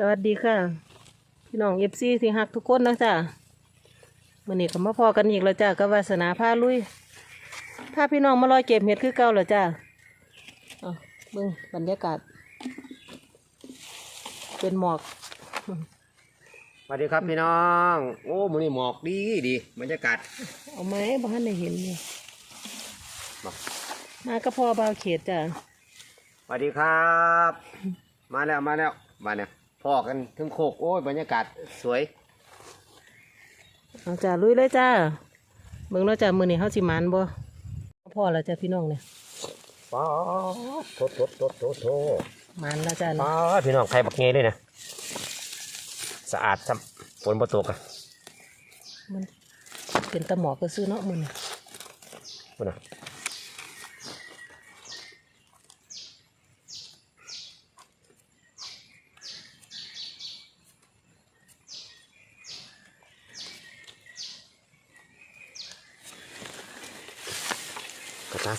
สวัสดีค่ะ พี่น้องเอฟซีที่ฮักทุกคนนะจ้ะมื่อนี้ก็มาพอกันอีกแล้วจ้ะกับวาสนาผ้าลุยพาพี่น้องมาลอยเก็บเห็ดคือเก่าแล้วจ้ะเอาเบิ่งบรรยากาศ เป็นหมอกสวัสดีครับพี่น้อง โอ้มือนี่หมอกดีดีบรรยากาศเอาไหมบ้านได้เห็นเลยมามาก็พอบาวเขตจ้ะสวัสดีครับ มาแล้วมาแล้วมาเนี่ย พ่อกันถึงโคกโอ้ยบรรยากาศสวยเอาจ้ะลุยเลยจ้าเบิ่งแล้วจ้ะมื่อนี้เฮาสิหมานบ่พอแล้วจ้ะพี่น้องเนี่ยป้าโถโถโถโถโถหมานแล้วจ้ะป้าพี่น้องใครบักเงยเลยนะสะอาดซ้ำฝนประตกอะมันเป็นตะหมอกก็ซื้อเนาะมื้อนี้พุ่นน่ะ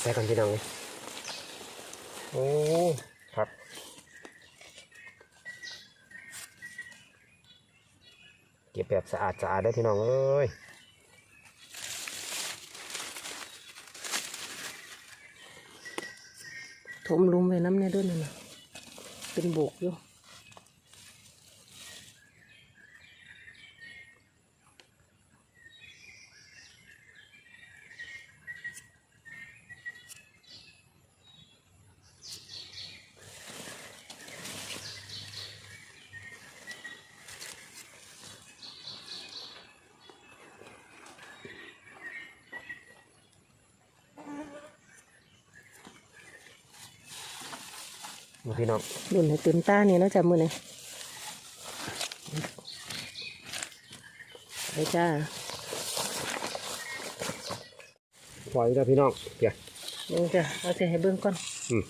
กระตาแซ่กันพี่น้องเลยโอ้ครับเก็บแบบสะอาดสะอาดได้อพี่น้องเอ้ยถมลุมไว้น้ำเนี่ยด้วยนั่นน่ะเป็นโบกอยู่ พี่น้องรุ่นให้เต็มตาเนี่ยเนาะจ้ะมื้อนี้ไปจ้าปล่อยแล้วพี่น้องเดี๋ยวเบิ่งจ้ะเอาสิให้เบิ่งก่อนอืม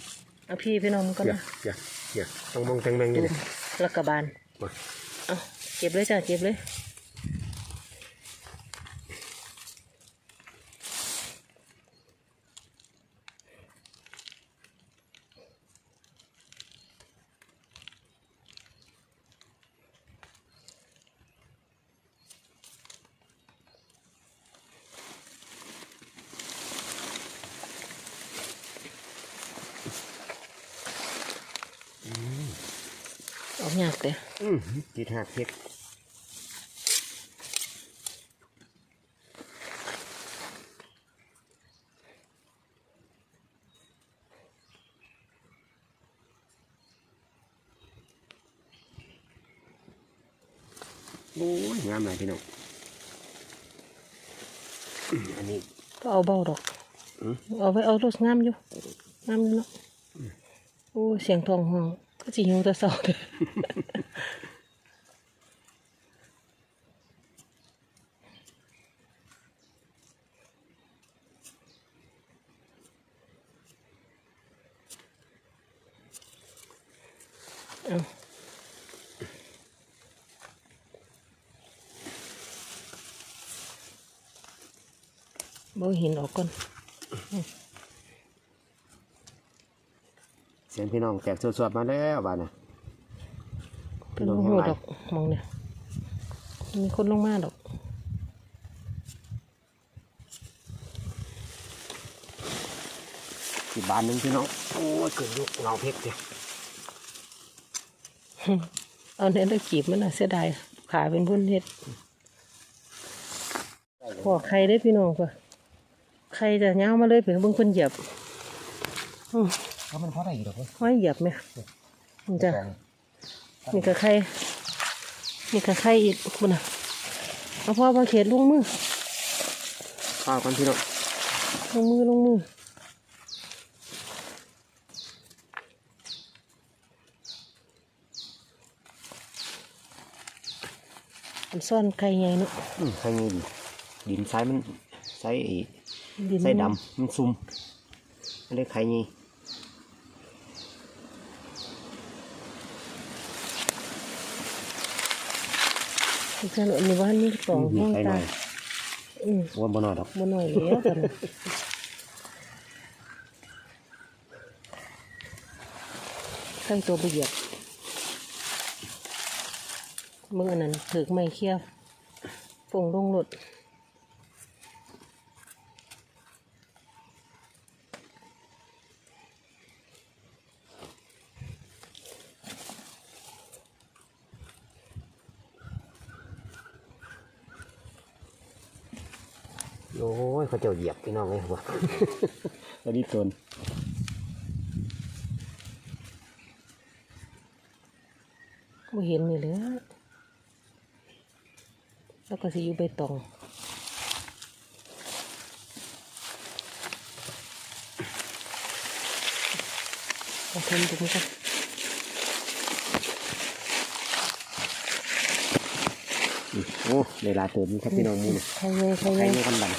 เอาพี่พี่น้องมันก่อนเดี๋ยวนะเดี๋ยวเดี๋ยวต้องมองแตงแมงตุ่นี่มเลยแล้วก็บานมาเอาเก็บเลยจ้ะเก็บเลย ออกยากเด้ออืมจีหักเห็ดโอ้ยงามเลยพี่น้องอืมอันนี้ก็เอาเบาดอกอืมเอาไว้เอารถงามอยู่งามอยู่เนาะโอ้ยเสียงทองห้อง ก็สิหิวแต่เช้าเด้อเอาบ่เห็นออกก่อน เสียงพี่น้องแตกสวดๆมาแล้วบ้านน่ะเป็นลงหัวดอกมองเนี่ยมีคนลงมาดอกสิบานหนึ่งพี่น้องโอ้ยเกิดลูกเงาเพชรเดียวเอาเนี่ยตะกีบมันน่ะเสียดายขาเป็นพุ่นเฮ็ดพอใครได้อพี่น้องป่ะใครจะย่างมาเลยเผื่อเบิ่งคนเหยียบอื้อ เขามันเพราะอะไรอีกหรอเว้ยห้อยเหยียบไหมมันจะมีกระไข่มีกระไข่อีกคุณน่ะเอาพ่อมาเขียนลงมือข้าวกันพี่น้องลงมือลงมือมันซ่อนไข่ไงเนาะอืมใช่ไงดีดินทรายมันใส่ไอ้ดินใส่ดำมันซุ่มมันเลยไข่ไง มันจะอันนี้ว่านี่สองห้องไข่หตาน่อยอืมว่าบ่น้อยดอกบ่หน่อยแล้วกันไข่ตัวไปเหยียบมือนั้นถือไม่เคี้ยวฟงลงหลุด ยเขาเจ้าเหยียบพี่น้องเลยว่ะตัวนี้ตนบ่เห็นนี่เลยแล้วก็สิอยู่ใบตองเอาทำตรงนี้กันโอ้เวลาเติมนี่ครับพี่น้องนี่นะใครไงใครใคไงรไม่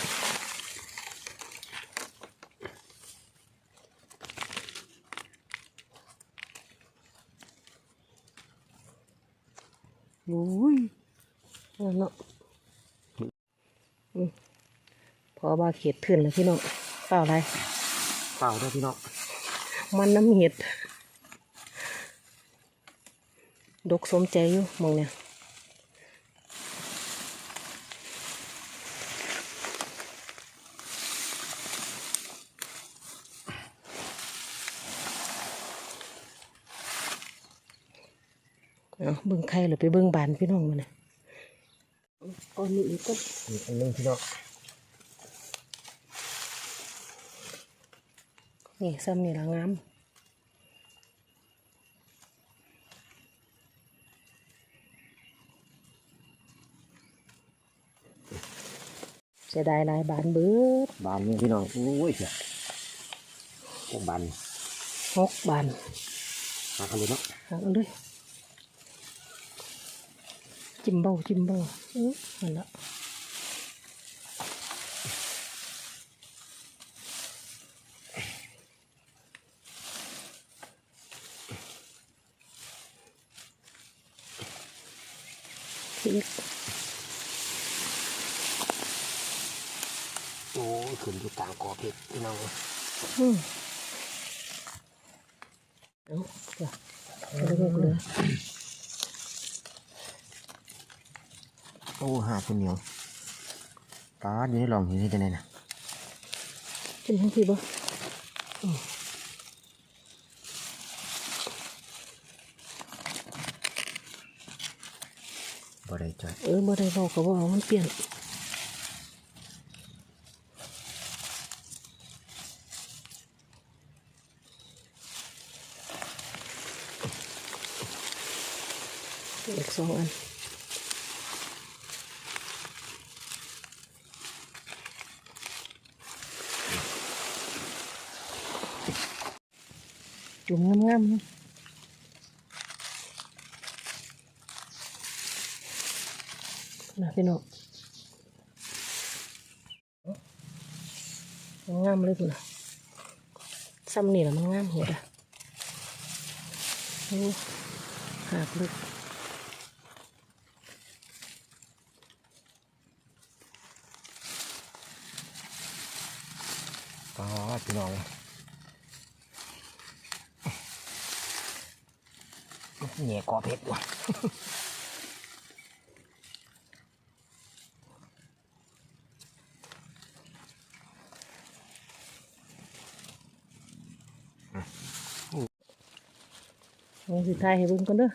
บันโอ้ยนั่นเนาะอืมพอบาเข็ดขึ้นแล้วพี่น้องเปล่าอะไรเปล่าด้วยพี่น้องมันน้ำเห็ด ดกสมใจอยู่หมองเนี่ย เอาเบิ่งไข่หรือไปเบิ่งบานพี่น้องมาเนี่ยก้อนนี้อีกก็อีกอันหนึงพี่น้องนี่ซ้ำนี่ละงามเสียดายหลายบานเบิดบานนี่พี่น้องโอ้ยเสียพวกบานหกบานมากันเลยเนาะหาเอาเลย จิ้มเบ้าจิ้มเบ้าอื้อนั่นละอีกโอ้ยขึ้นอยู่กลางกอเพชรพี่น้องอืมเอาจ้ะเอาลูกเลย โอ้หาคนเหนียวปลาอยู่ในหลองอยู่นี่จะไหนนะจิ้มทั้งทีบ่บ่ได้จอยเออบ่ได้บอกก็บ่เอามันเปลี่ยนอีกสองอัน จุ่มงามๆนะพี่น้องมันงามเลยคุณซ้ำนี่แหละมันงามเห็ดอะโอ้หากลึกปลาพี่น้อง เหนียกอเพชรว่ะเอาสิทายให้เบิ่งก่อนเด้อ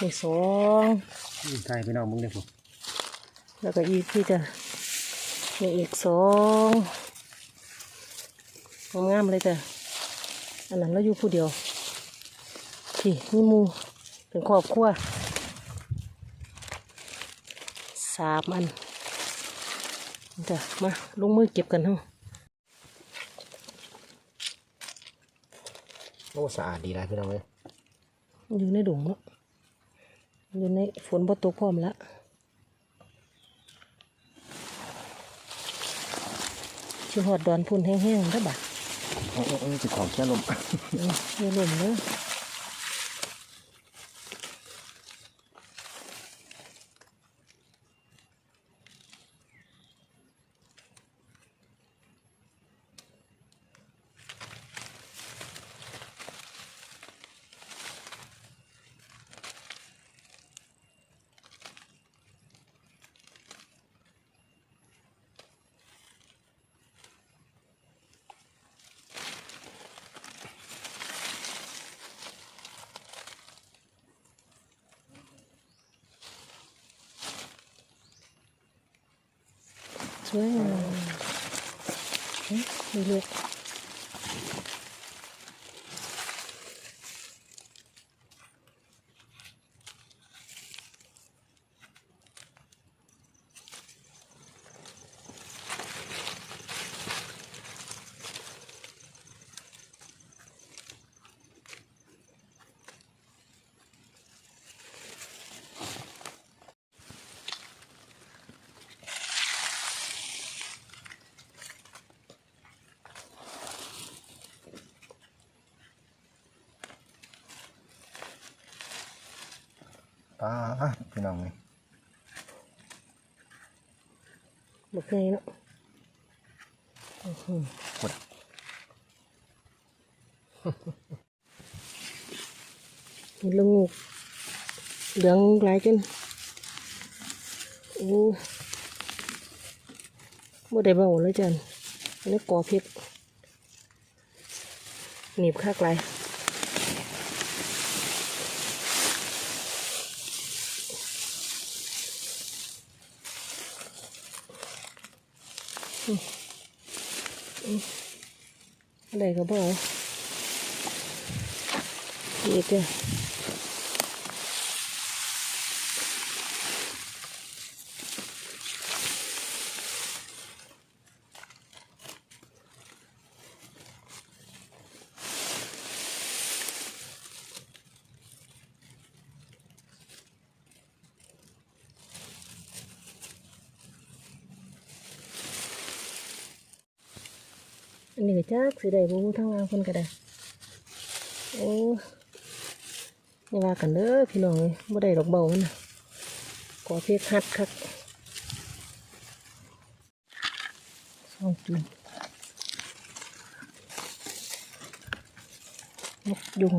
นี่สองใช่พี่น้องมึงเด้อผมแล้วก็อีกที่จะมีอีกสองงามๆเลยจ้ะอันนั้นเราอยู่ผู้เดียว พี่นี่หมูเป็นครอบครัวสามอันจ้ะมาลงมือเก็บกันเฮาโอ้สะอาดดีเลยพี่น้องเลยอยู่ในดงเนาะอยู่ในฝนบ่ตกพร้อมละชิหอดดอนพุ่นแห้งๆได้อบัดโอ้โอ้โอ้จะของแค่ลมเออเดี๋ยวลมเลยส วยง ปลาพี่น้องนี่บักไงเนาะอื้อหือกดเห็นละงูกเหลืองหลายจนโอ้บ่ได้เบาเลยจันอันนี้ก่อเพชรหนีบคักหล อะไรก็บอกนี่เด้อ นนี้ก็จักสิได้บ่ฮู้ทางล่างคนก็ได้โอ้อย่ว่ากันเด้อพี่น้องเลยบ่ได้ดอกเบามันนะขอเพชรฮัดครับสองจุนนกยุง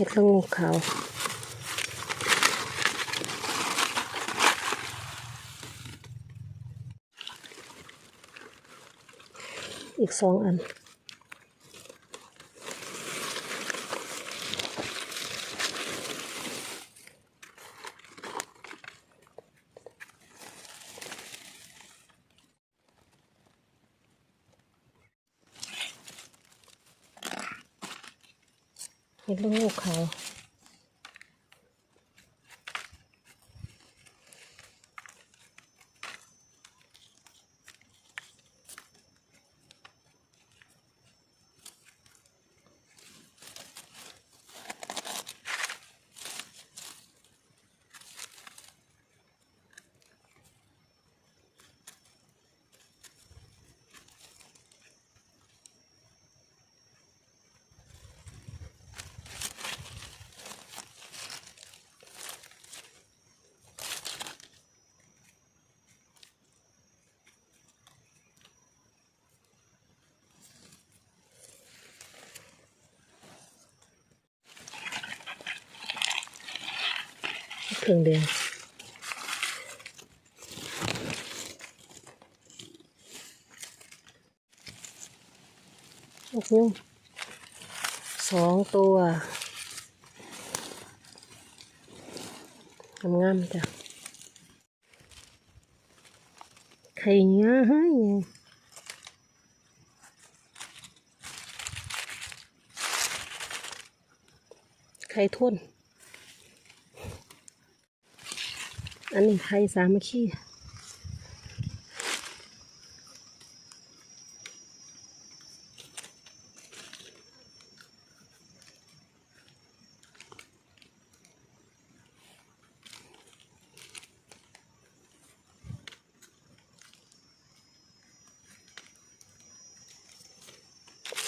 เห็ดละงูขาวอีกสองอัน เห็นลูกเขา เครื่องแดงโอ้โหสองตัวงามๆจ้ะไข่เงี้ยให้ไข่ทุ่น อันนี้ไข่สามัคคี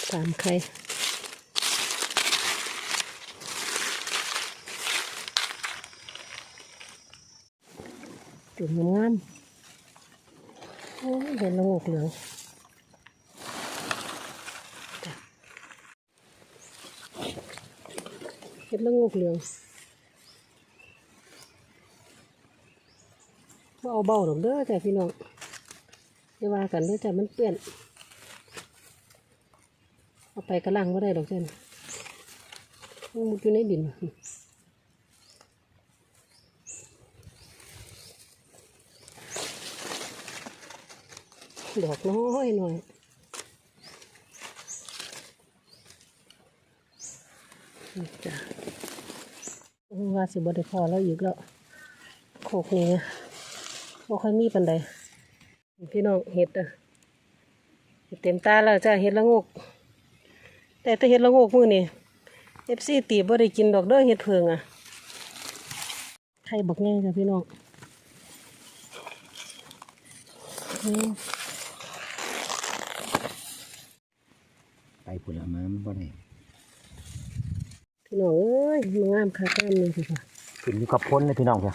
สามไข่ จุ่มงามเห็นละงกเหลืองเห็นละงกเหลืองเบาเบาหรอกเด้อแต่พี่น้องจะว่ากันเด้อแต่มันเปลี่ยน เอาไปกระลังก็ได้หรอกเช่นมันอยู่ในดิน ดอกน้อยหน่อยจ้ะว่าสิบได้พอแล้วอีกแล้วโคกนี้บ่ค่อยมีปันใดพี่น้องเห็ดอะเห็ดเต็มตาแล้วจ้ะเห็ดละงก แต่ถ้าเห็ดละงกมือนี่เอฟซีตีบ่ได้กินดอกเด้อเห็ดเพิงอะไข่บักแง่จ้ะพี่น้อง อืมไปผลไม้มันบ่ได้พี่น้องเอ้ยมันงามคักงามเลยสิค่ะขึ้นอยู่กับพ้นเลยพี่น้องเพื่อ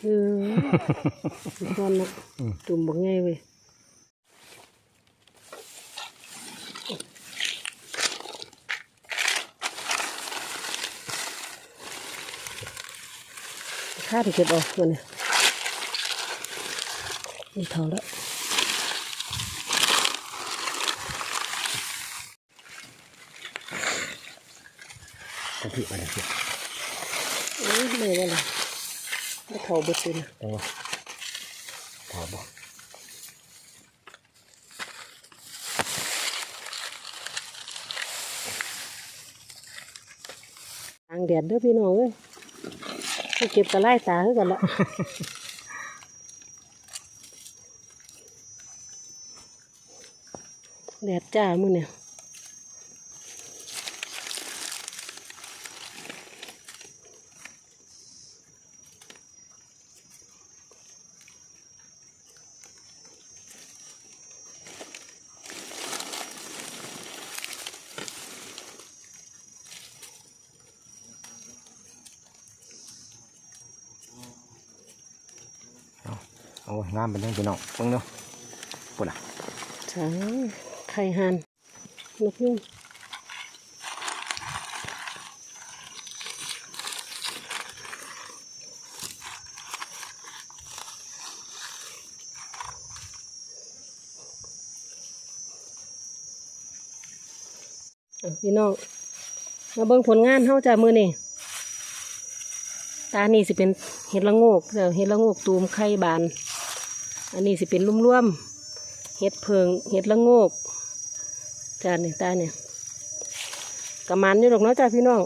เออตอนนั้นตุ่มบักไงเว้ย ข้าที่เก็บออกมันเนี่ยนี่เท่าแล้วกะทิมาเลยพี่โอ้ยไม่ว่าเลยไม่เท่าเบดเลยนะจังหวะถอดบ่ทางแดดเด้อพี่น้องเอ้ยไป เก็บกระไล่ตาให้กันละแดดจ้ามือเนี่ย งามเป็นเรื่องพี่น้องเบิ่งเนาะปุ่นอะใช่ไข่หันนกยุ่งพี่น้องมาเบิ่งผลงานเฮาจ้ามือนี่ตานี่สิเป็นเห็ดละโงกจ้ะเห็ดละโงกตูมไข่บาน อันนี้สิเป็นร่วมๆเห็ดเพิงเห็ดละโงกจ้าเนี่ยตาเนี่ยกระมันอยู่หรอกเนาะจ้าพี่น้อง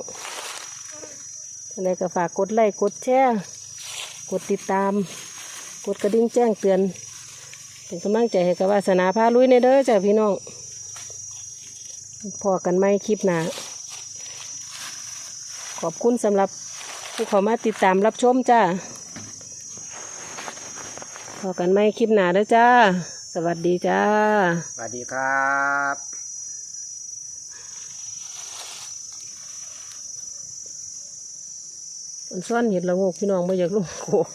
อะไรก็ฝากกดไลค์กดแชร์กดติดตาม กดกระดิ่งแจ้งเตือน เป็นกำลังใจให้กับวาสนาพาลุยในเด้อจ้าพี่น้องพอกันไหมคลิปหนาขอบคุณสำหรับผู้เข้ามาติดตามรับชมจ้า พอกันไหมคลิปหน้าเด้อจ้า สวัสดีจ้า สวัสดีครับอันซ่อนเห็ดละโงกพี่น้องไม่อยากลงโขก